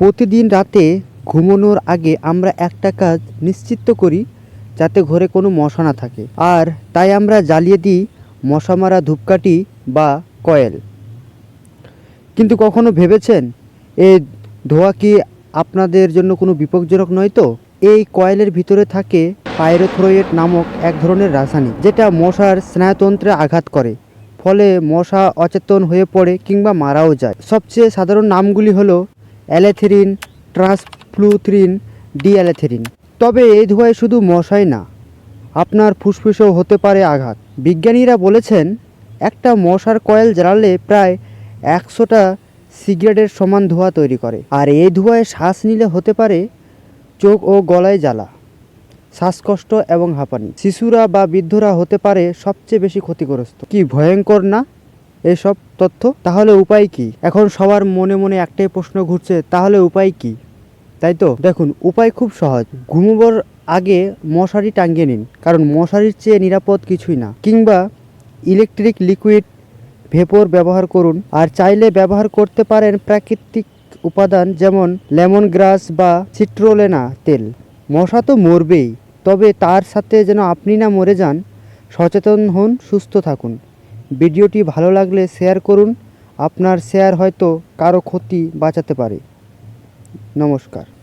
প্রতিদিন রাতে ঘুমানোর আগে আমরা একটা কাজ নিশ্চিত করি যাতে ঘরে কোনো মশা না থাকে। আর তাই আমরা জ্বালিয়ে দিই মশা মারা ধূপকাঠি বা কয়েল। কিন্তু কখনো ভেবেছেন এই ধোঁয়া কি আপনাদের জন্য কোনো বিপজ্জনক নয় তো? এই কয়েলের ভিতরে থাকে পাইরোথ্রোয়েট নামক এক ধরনের রাসায়নিক, যেটা মশার স্নায়ুতন্ত্রে আঘাত করে। ফলে মশা অচেতন হয়ে পড়ে কিংবা মারাও যায়। সবচেয়ে সাধারণ নামগুলি হলো অ্যালেথেরিন ট্রান্সফ্লুথ্রিন ডিঅ্যালেথেরিন। তবে এই ধোঁয়ায় শুধু মশাই না, আপনার ফুসফুসেও হতে পারে আঘাত। বিজ্ঞানীরা বলেছেন, একটা মশার কয়েল জ্বালালে প্রায় একশোটা সিগারেটের সমান ধোঁয়া তৈরি করে। আর এই ধোঁয়ায় শ্বাস নিলে হতে পারে চোখ ও গলায় জ্বালা, শ্বাসকষ্ট এবং হাঁপানি। শিশুরা বা বৃদ্ধরা হতে পারে সবচেয়ে বেশি ক্ষতিগ্রস্ত। কি ভয়ঙ্কর না? এসব তথ্য, তাহলে উপায় কি? এখন সবার মনে মনে একটাই প্রশ্ন ঘুরছে, তাহলে উপায় কি? তাই তো? দেখুন, উপায় খুব সহজ। ঘুমোবার আগে মশারি টাঙিয়ে নিন, কারণ মশারির চেয়ে নিরাপদ কিছুই না। কিংবা ইলেকট্রিক লিকুইড ভেপর ব্যবহার করুন, আর চাইলে ব্যবহার করতে পারেন প্রাকৃতিক উপাদান যেমন লেমন গ্রাস বা সিট্রোলেনা তেল। মশা তো মরবেই, তবে তার সাথে যেন আপনি না মরে যান, সচেতন হন, সুস্থ থাকুন। ভিডিওটি ভালো লাগলে শেয়ার করুন। আপনার শেয়ার হয়তো কারও ক্ষতি বাঁচাতে পারে। নমস্কার।